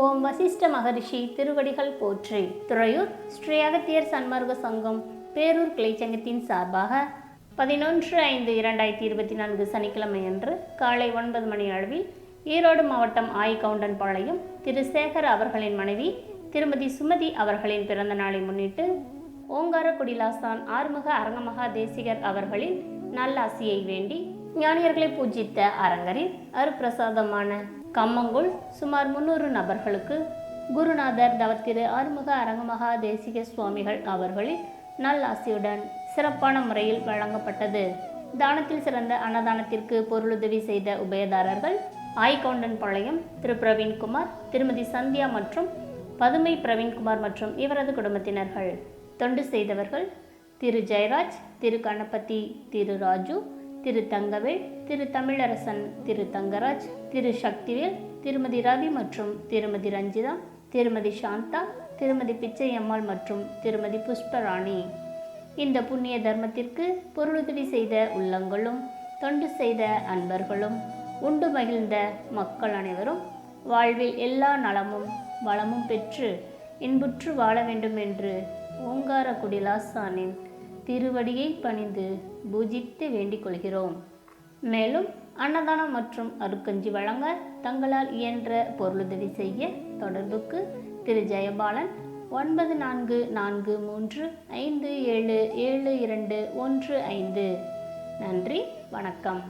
ஓம் வசிஷ்ட மகரிஷி திருவடிகள் போற்றி. துறையூர் ஸ்ரீ அகத்தியர் சன்மார்க்க சங்கம் பேரூர் கிளைச்சங்கத்தின் சார்பாக பதினொன்று ஐந்து இரண்டாயிரத்தி இருபத்தி நான்கு சனிக்கிழமை அன்று காலை ஒன்பது மணி அளவில் ஈரோடு மாவட்டம் ஆய்கவுண்டன்பாளையம் திரு சேகர் அவர்களின் மனைவி திருமதி சுமதி அவர்களின் பிறந்த நாளை முன்னிட்டு ஓங்கார குடிலாசான் ஆறுமுக அரங்கமகா தேசிகர் அவர்களின் நல்லாசியை வேண்டி ஞானியர்களை பூஜித்த அரங்கரில் அருப்பிரசாதமான கம்மங்குள் சுமார் முன்னூறு நபர்களுக்கு குருநாதர் தவத்திரு ஆறுமுக அரங்கமகா தேசிக சுவாமிகள் அவர்களின் நல்லாசியுடன் சிறப்பான முறையில் வழங்கப்பட்டது. தானத்தில் சிறந்த அன்னதானத்திற்கு பொருளுதவி செய்த உபயதாரர்கள் ஆய்கவுண்டன்பாளையம் திரு. பிரவீன்குமார் திருமதி சந்தியா மற்றும் பதுமை பிரவீன்குமார் மற்றும் இவரது குடும்பத்தினர்கள். தொண்டு செய்தவர்கள் திரு. ஜெயராஜ் திரு. கணபதி திரு. ராஜு திரு தங்கவேல் திரு தமிழரசன் திரு தங்கராஜ் திரு சக்திவேல் திருமதி ரவி மற்றும் திருமதி ரஞ்சிதா திருமதி சாந்தா திருமதி பிச்சையம்மாள் மற்றும் திருமதி புஷ்பராணி. இந்த புண்ணிய தர்மத்திற்கு பொருளுதவி செய்த உள்ளங்களும் தொண்டு செய்த அன்பர்களும் உண்டு மகிழ்ந்த மக்கள் அனைவரும் வாழ்வில் எல்லா நலமும் வளமும் பெற்று இன்புற்று வாழ வேண்டும் என்று ஓங்கார குடிலாசானின் திருவடியை பணிந்து பூஜித்து வேண்டிக் கொள்கிறோம். மேலும் அன்னதானம் மற்றும் அருக்கஞ்சி வழங்க தங்களால் இயன்ற பொருளுதவி செய்ய தொடர்புக்கு திரு. ஜெயபாலன் ஒன்பது நான்கு நான்கு மூன்று ஐந்து ஏழு ஏழு இரண்டு ஒன்று ஐந்து. நன்றி வணக்கம்.